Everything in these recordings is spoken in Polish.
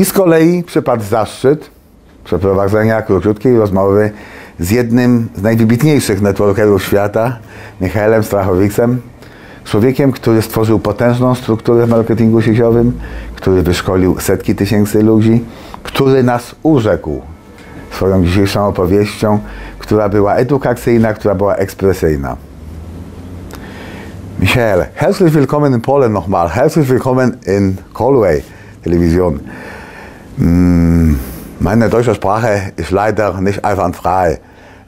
z kolei przypadł zaszczyt przeprowadzenia króciutkiej rozmowy z jednym z najwybitniejszych networkerów świata, Michaelem Strachowiczem, człowiekiem, który stworzył potężną strukturę w marketingu sieciowym, który wyszkolił setki tysięcy ludzi, który nas urzekł swoją dzisiejszą opowieścią, która była edukacyjna, która była ekspresyjna. Michael, herzlich willkommen in Polen nochmal. Herzlich willkommen in Galway Television. Mm, meine deutsche Sprache ist leider nicht einwandfrei.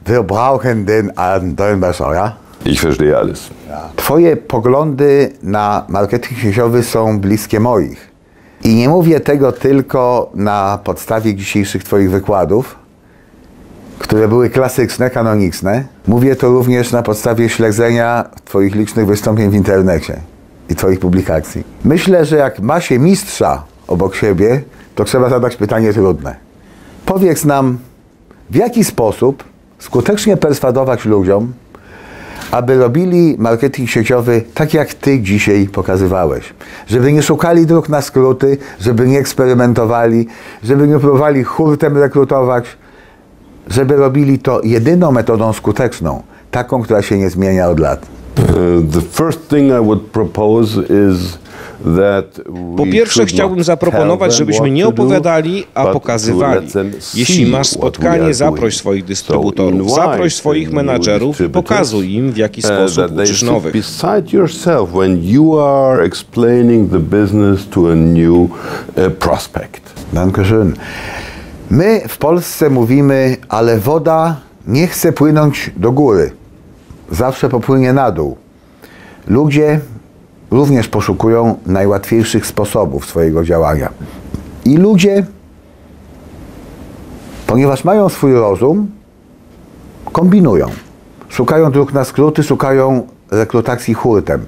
Wir brauchen den alten Dolmetscher, ja? Ich verstehe alles. Twoje poglądy na marketing sieciowy są bliskie moich. I nie mówię tego tylko na podstawie dzisiejszych Twoich wykładów, które były klasyczne, kanoniczne. Mówię to również na podstawie śledzenia Twoich licznych wystąpień w internecie i Twoich publikacji. Myślę, że jak ma się mistrza obok siebie, to trzeba zadać pytanie trudne. Powiedz nam, w jaki sposób skutecznie perswadować ludziom, aby robili marketing sieciowy tak, jak Ty dzisiaj pokazywałeś. Żeby nie szukali dróg na skróty, żeby nie eksperymentowali, żeby nie próbowali hurtem rekrutować, żeby robili to jedyną metodą skuteczną, taką, która się nie zmienia od lat. The first thing I would propose is Po pierwsze chciałbym zaproponować, żebyśmy nie opowiadali, a pokazywali. Jeśli masz spotkanie, zaproś swoich dystrybutorów, zaproś swoich menadżerów pokazuj im, w jaki sposób uczysz nowych. uh. Dankeschön. My w Polsce mówimy, ale woda nie chce płynąć do góry. Zawsze popłynie na dół. Ludzie również poszukują najłatwiejszych sposobów swojego działania. I ludzie, ponieważ mają swój rozum, kombinują. Szukają dróg na skróty, szukają rekrutacji hurtem.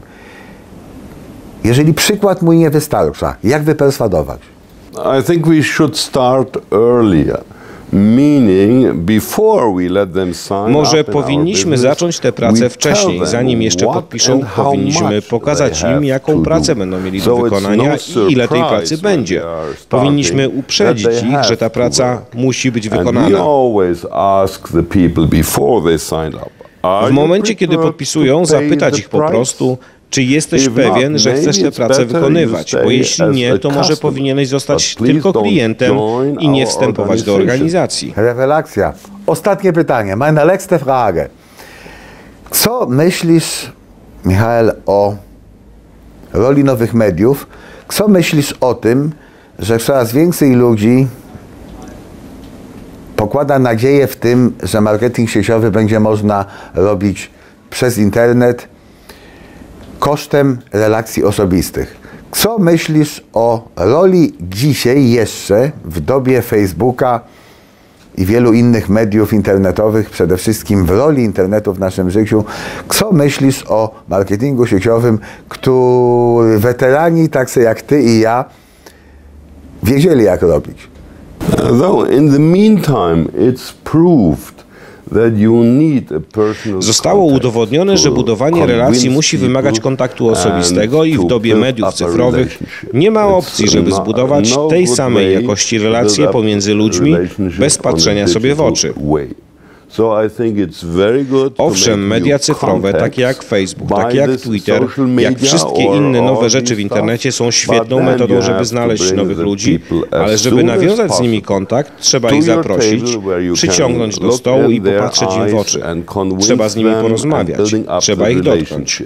Jeżeli przykład mój nie wystarcza, jak wyperswadować? I think we should start earlier. Może powinniśmy zacząć tę pracę we wcześniej, zanim jeszcze podpiszą, powinniśmy pokazać im, jaką pracę będą mieli do wykonania no i ile tej pracy będzie. Powinniśmy uprzedzić ich, że ta praca musi być wykonana. W momencie, kiedy podpisują, zapytać ich po prostu, czy jesteś pewien, że chcesz tę pracę wykonywać, bo jeśli nie, to może powinieneś zostać tylko klientem i nie wstępować do organizacji. Rewelacja. Ostatnie pytanie. Meine letzte Frage. Co myślisz, Michael, o roli nowych mediów? Co myślisz o tym, że coraz więcej ludzi pokłada nadzieję w tym, że marketing sieciowy będzie można robić przez internet kosztem relacji osobistych? Co myślisz o roli dzisiaj jeszcze w dobie Facebooka, i wielu innych mediów internetowych, przede wszystkim w roli internetu w naszym życiu. Co myślisz o marketingu sieciowym, który weterani, tacy jak ty i ja, wiedzieli jak robić? Though in the meantime it's proved Zostało udowodnione, że budowanie relacji musi wymagać kontaktu osobistego i w dobie mediów cyfrowych nie ma opcji, żeby zbudować no tej samej jakości relacje pomiędzy ludźmi bez patrzenia sobie w oczy. Owszem, media cyfrowe, takie jak Facebook, takie jak Twitter, jak wszystkie inne nowe rzeczy w internecie są świetną metodą, żeby znaleźć nowych ludzi, ale żeby nawiązać z nimi kontakt, trzeba ich zaprosić, przyciągnąć do stołu i popatrzeć im w oczy. Trzeba z nimi porozmawiać, trzeba ich dotknąć.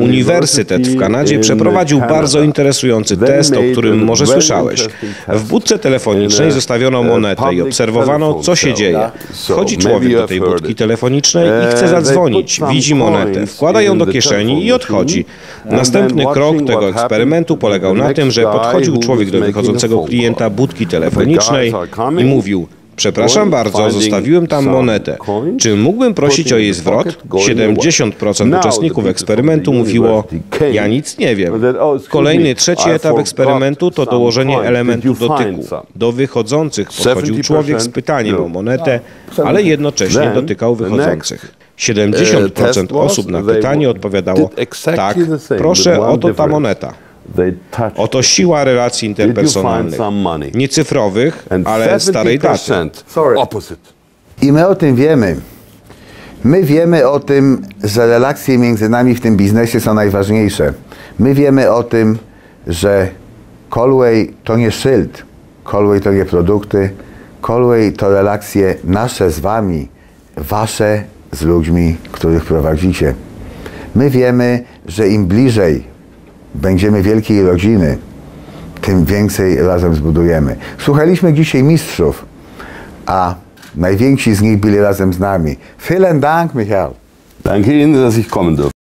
Uniwersytet w Kanadzie przeprowadził bardzo interesujący test, o którym może słyszałeś. W budce telefonicznej zostawiono monetę i obserwowano, co się dzieje. Wchodzi człowiek do tej budki telefonicznej i chce zadzwonić. Widzi monetę, wkłada ją do kieszeni i odchodzi. Następny krok tego eksperymentu polegał na tym, że podchodził człowiek do wychodzącego klienta budki telefonicznej i mówił Przepraszam bardzo, zostawiłem tam monetę. Czy mógłbym prosić o jej zwrot? pocket, going 70% away. uczestników eksperymentu mówiło ja nic nie wiem. "Oh, Kolejny, trzeci etap eksperymentu to dołożenie elementu dotyku. Do wychodzących podchodził 70% człowiek z pytaniem no. o monetę, ale jednocześnie dotykał wychodzących. next, 70% uh, test was osób na pytanie odpowiadało tak, proszę, oto ta moneta. Oto siła relacji interpersonalnych. Nie cyfrowych, ale starej daty. 70% Sorry. opposite. I my o tym wiemy. My wiemy o tym, że relacje między nami w tym biznesie są najważniejsze. My wiemy o tym, że Colway to nie szyld, Colway to nie produkty, Colway to relacje nasze z wami, wasze z ludźmi, których prowadzicie. My wiemy, że im bliżej będziemy wielkiej rodziny, tym więcej razem zbudujemy. Słuchaliśmy dzisiaj mistrzów, a najwięksi z nich byli razem z nami. Vielen Dank, Michael. Danke Ihnen, dass ich kommen durfte.